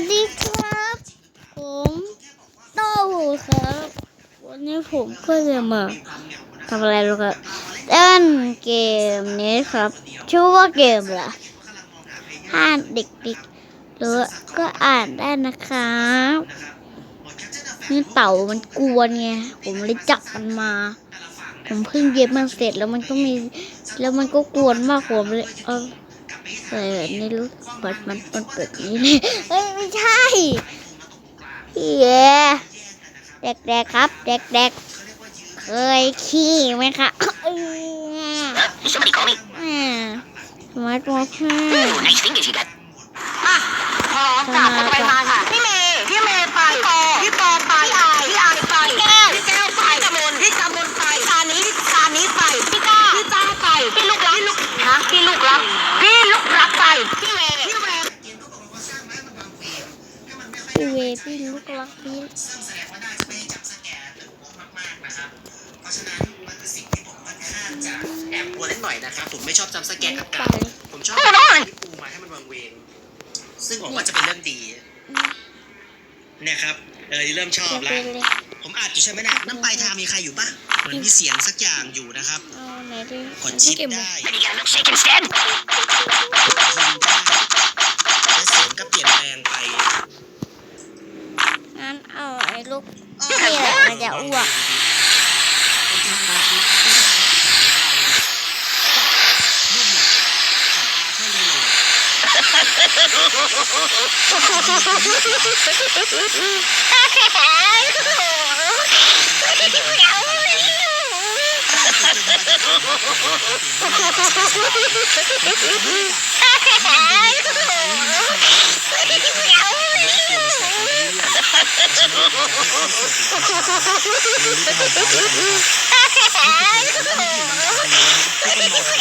วัสดีครับ ผมโต้หูครับ วันนี้ผมก็จะมาทำอะไรรู้ครับเล่นเกมนี้ครับ ชื่อว่าเกมอะไรถ้าเด็กๆหรือก็อ่านได้นะครับนี่เต่ามันกวนไงผมเลยจับมันมา ผมเพิ่งเย็บมันเสร็จแล้วมันก็มี แล้วมันก็กวนมากผมเลยเออ ใส่แบบนี้รู้เปิดมันมันเปิดนี้เลยเฮ้ยไม่ใช่เย้เด็กๆครับ เด็กๆ เคยขี้ไหมคะเอ้ย Somebody call me. อ่าสมาร์ทวอทค่ะ Ooh, nice fingers you got. พร้อมค่ะคนไปมาค่ะ พี่เมย์พี่เมย์ไปพี่ปอไปพี่ไอพี่ไอไปแก้วพี่แก้วไปกำมลพี่กำมลไปซานี้ซานี้ไปพี่จ้าพี่จ้าไปพี่ลูกรักพี่ลูกฮะพี่ลูกรักพี่ลูกรักไปพี่เมย์พี่เมย์ พี่เว พี่ลูกรักพี่แอบกลัวเล็กหน่อยนะครับ ผมไม่ชอบจำสแกนกับไปกาวผมชอบที่ปูมาให้มันวังเวง ซึ่งผมว่าจะเป็นเรื่องดีเนี่ยครับเออเริ่มชอบจะแล้เป็วนเลยผมอาจอยู่ใช่ไหมนะน้ำปลายทางมีใครอยู่ปะเหมือนมีเสียงสักอย่างอยู่นะครับเอาไหนดิกดชิปเก็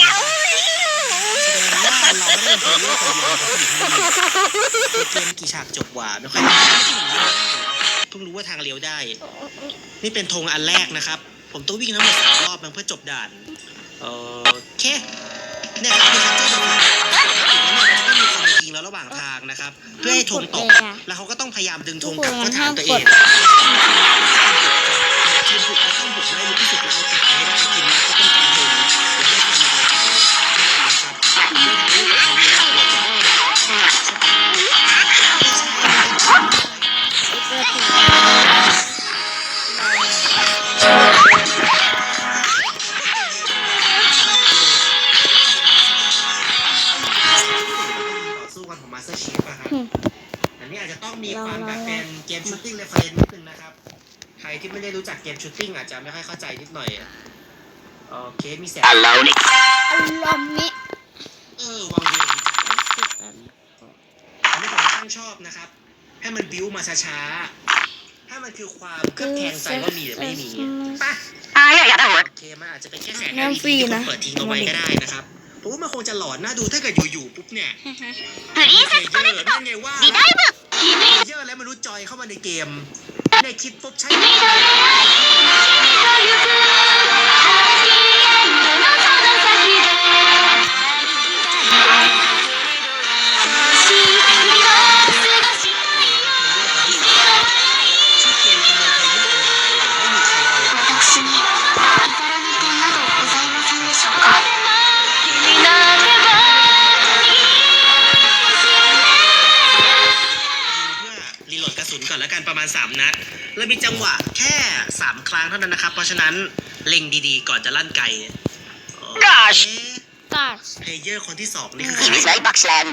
Oh, เราไม่ได้เล่นเรื่องกคนเดียวเกมกี่ฉากจบว่าไม่ค่อยเพิ่งรู้ว่าทางเลี้ยวได้ นี่เป็นธงอันแรกนะครับ ผมต้องวิ่งทั้งหมดสามรอบมันเพื่อจบด่านโอเคเนี่ยครับคือชัตเตอร์สำคัญแล้วก็มีคนมายิงเราระหว่างทางนะครับ เพื่อให้ธงตก แล้วเขาก็ต้องพยายามดึงธงกลับเข้าฐานตัวเองทีมบุกก็ต้องบุกได้ลึกที่สุดแล้วเอ องมีความแบบเป็นเกมชูตติ้งเรฟเฟรนนิดนึงนะครับ ใครที่ไม่ได้รู้จักเกมชูตติ้งอาจจะไม่ค่อยเข้าใจนิดหน่อยโอเคมีแสงอัลลอฮ์นี่อัลลอฮ์นี่เออวางเวงอันนี้ผมชงชอบนะครับ ให้มันบิ้วมาช้าๆถ้ามันคือความเครืบแทลงใจว่ามีหรือไม่มีป่ะอ่าอย่ากได้หัวโอเคมันอาจจะเป็นแค่แสงแอลอีที่คุเปิดทิ้งเอาไว้ก็ได้นะครับผมว่ามันคงจะหลอนน่าดูถ้าเกิดอยู่ๆปุ๊บเนี่ยเฮ้ยเซนต์ไม่ได้กดีได้แบบ เยอะแล้วมนุษย์จอยเข้ามาในเกม ในคิดปุ๊บใช้ 3 นัดแล้วมีจังหวะแค่ 3 ครั้งเท่านั้นนะครับ เพราะฉะนั้นเล็งดีๆ ก่อนจะลั่นไก Gosh กัสเพลเยอร์คนที่2นี่คือ He was like Buxland.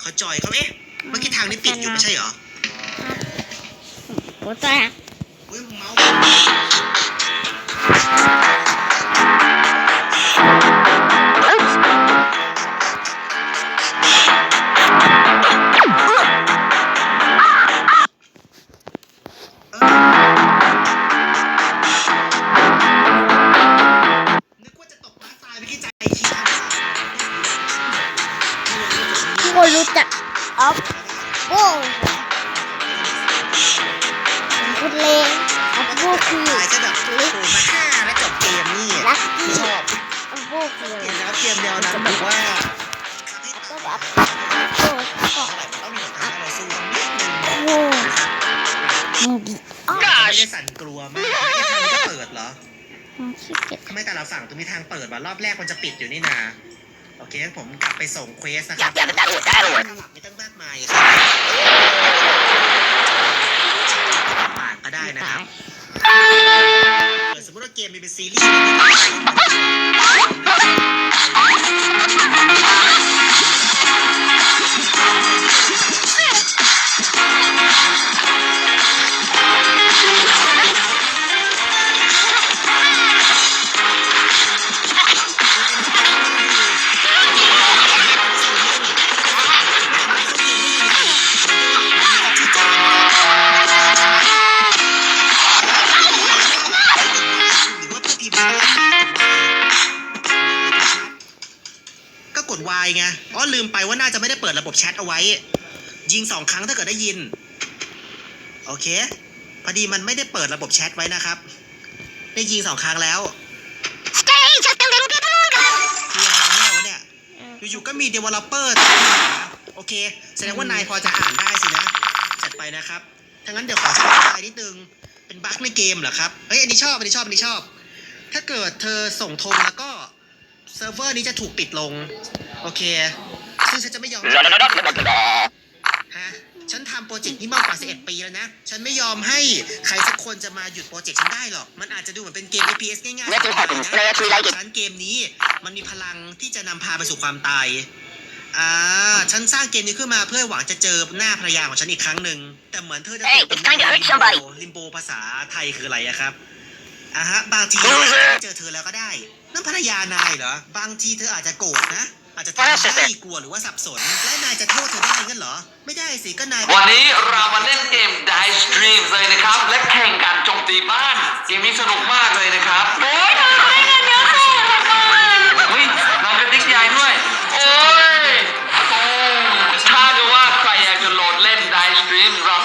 เขาจอยเขาเอ๊ะเมื่อกี้ทางนี้ติดอยู่ไม่ใช่เหรอหัวใจอะเฮ้ยเมาส์ รู้จักออฟโบ้ผมพูดเลงออฟโบคือตายจะแบบโผล่มาฆ่าแล้วจบเกมนี่ลักกี้ชอบออฟโบคือเกมแล้วเกมแนวนั้นแบบว่าก็แบบโบก็ต้องมีกานให้เราสู้นิดนึงมึงดิอ้าไม่ได้สั่นกลัวมากไอ้ทางนี้เปิดเหรอมึงขี้เกียจทำไมแต่ละฝั่งตรงนี้ทางเปิดวะรอบแรกมันจะปิดอยู่นี่นา โอเคงั้นผมกลับไปส่งเควสนะคยารักบอยากได้หดได้หมดสลังไม่ตั้งมากมายครับปากก็ได้นะครับเออสมมติว่าเกมมีเป็นซีรีส์ ไงอ๋อลืมไปว่าน่าจะไม่ได้เปิดระบบแชทเอาไว้ ยิงสองครั้งถ้าเกิดได้ยิน โอเค พอดีมันไม่ได้เปิดระบบแชทไว้นะครับ ได้ยิงสองครั้งแล้ว Stay just a little bit longer คืออะไรกันแน่วะเนี่ย อยู่ๆก็มี developer ตามมาโอเค แสดงว่านายพอจะอ่านได้สินะ จัดไปนะครับถ้างั้นเดี๋ยวขอสอบายนิดนึง เป็นบั๊กในเกมเหรอครับ เฮ้ย อันนี้ชอบ อันนี้ชอบ อันนี้ชอบ ถ้าเกิดเธอส่งธงแล้วก็ เซิร์ฟเวอร์นี้จะถูกปิดลง โอเค ซึ่งฉันจะไม่ยอมฮะฉันทำโปรเจกต์นี้มากกว่า 11 ปีแล้วนะ ฉันไม่ยอมให้ใครสักคนจะมาหยุดโปรเจกต์ฉันได้หรอก มันอาจจะดูเหมือนเป็นเกม FPS ง่ายๆ Nothing happens, but I actually like it. ฉันเกมนี้มันมีพลังที่จะนำพาไปสู่ความตาย อ่า ฉันสร้างเกมนี้ขึ้นมาเพื่อหวังจะเจอหน้าภรรยาของฉันอีกครั้งหนึ่ง แต่เหมือนเธอจะ Hey, ตกเป็นลิมโบลิมโบภาษาไทยคืออะไรอะครับอ่าฮะ บางทีเจอเธอแล้วก็ได้ นั่นภรรยานายเหรอ บางทีเธออาจจะโกรธนะ อาจจะทำให้กลัวหรือว่าสับสน และนายจะโทษเธอได้งั้นเหรอ ไม่ได้สิก็นาย วันนี้เรามาเล่นเกม Dice Dreams เลยนะครับ และแข่งการโจมตีบ้าน เกมนี้สนุกมากเลยนะครับโอ้ยเธอได้เงินเยอะสิทำไมเฮ้ยน้องกระติกใหญ่ด้วย โอ้ยโอ้ถ้าเกิดว่าใครอยากจะโหลดเล่น Dice Dreams เรา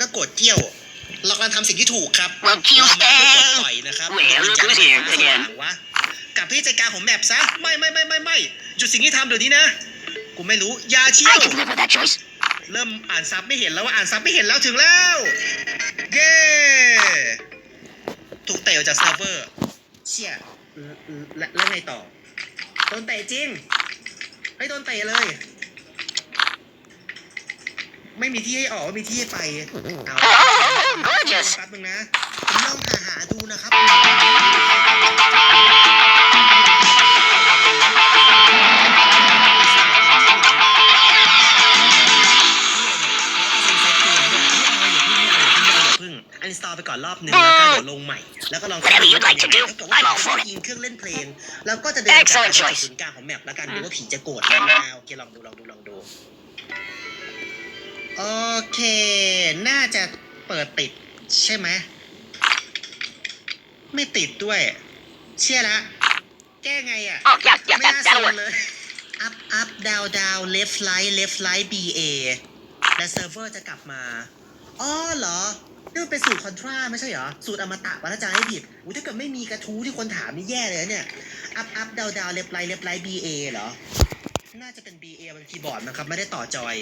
แล้วก็กดเกี้ยว เรากำลังทำสิ่งที่ถูกครับ Well, kill เรามาเพื่อกดปล่อยนะครับ Well, look who's here again. วะกลับที่ใจกลารของแมปซะ ไม่ไม่ไม่ไม่ไม่หยุดสิ่งที่ทำเดี๋ยวนี้นะ กูไม่รู้อยาเชี่ยว I can live with that choice เริ่มอ่านซับไม่เห็นแล้วว่าอ่านซับไม่เห็นแล้วถึงแล้ว เย้ถูกเตะออกจากเซิร์ฟเวอร์เชี่ยและแล้วไงต่อโดนเตะจริงให้โดนเตะเลย ไม่มีที่ให้ออกไม่มีที่ให้ไปเอา Oh, gorgeous แป๊บนึงนะผมลองหาหาดูนะครับอันสตอลไปก่อนรอบหนึ่งแล้วก็เดี๋ยวลงใหม่ แล้วก็ลอง Whatever you'd like to do, I'm all for it. ยิงเครื่องเล่นเพลง แล้วก็จะเดินกลับ Excellent ไป choice ศูนย์กลางของแมปแล้วกันดูว่าผีจะโกรธไหมอ่าโอเคลองดูลองดูลองดู โอเค น่าจะเปิดติดใช่ไหม ไม่ติดด้วย เชื่อละ แก้ไงอะ Oh, yeah, yeah, ไม่ that, น่า that'll โซน work. เลย up up down down left right left right B A และเซิร์ฟเวอร์จะกลับมา อ๋อเหรอ นี่มันเป็นสูตรคอนทราไม่ใช่เหรอ สูตรอมตะวัฒจารย์ให้ผิดอุ้ยถ้าเกิดไม่มีกระทู้ที่คนถามนี่แย่เลยนะเนี่ย up up down down left right left right B A เหรอ น่าจะเป็น B A บนคีย์บอร์ดนะครับ ไม่ได้ต่อจอย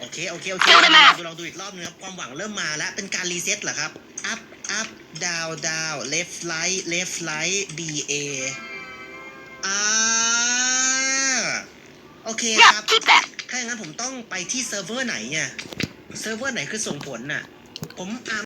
โอเคโอเคโอเค Kill them ล all องดูลองดูอีกรอบนึงครับความหวังเริ่มมาแล้วเป็นการรีเซ็ตเหรอครับ up up down down left right left right B A อ่าโอเคค Yeah, รับ keep that. ถ้าอย่างนั้นผมต้องไปที่เซิร์ฟเวอร์ไหนเนี่ยเซิร์ฟเวอร์ไหนคือส่งผลน่ะ ผมอ่าน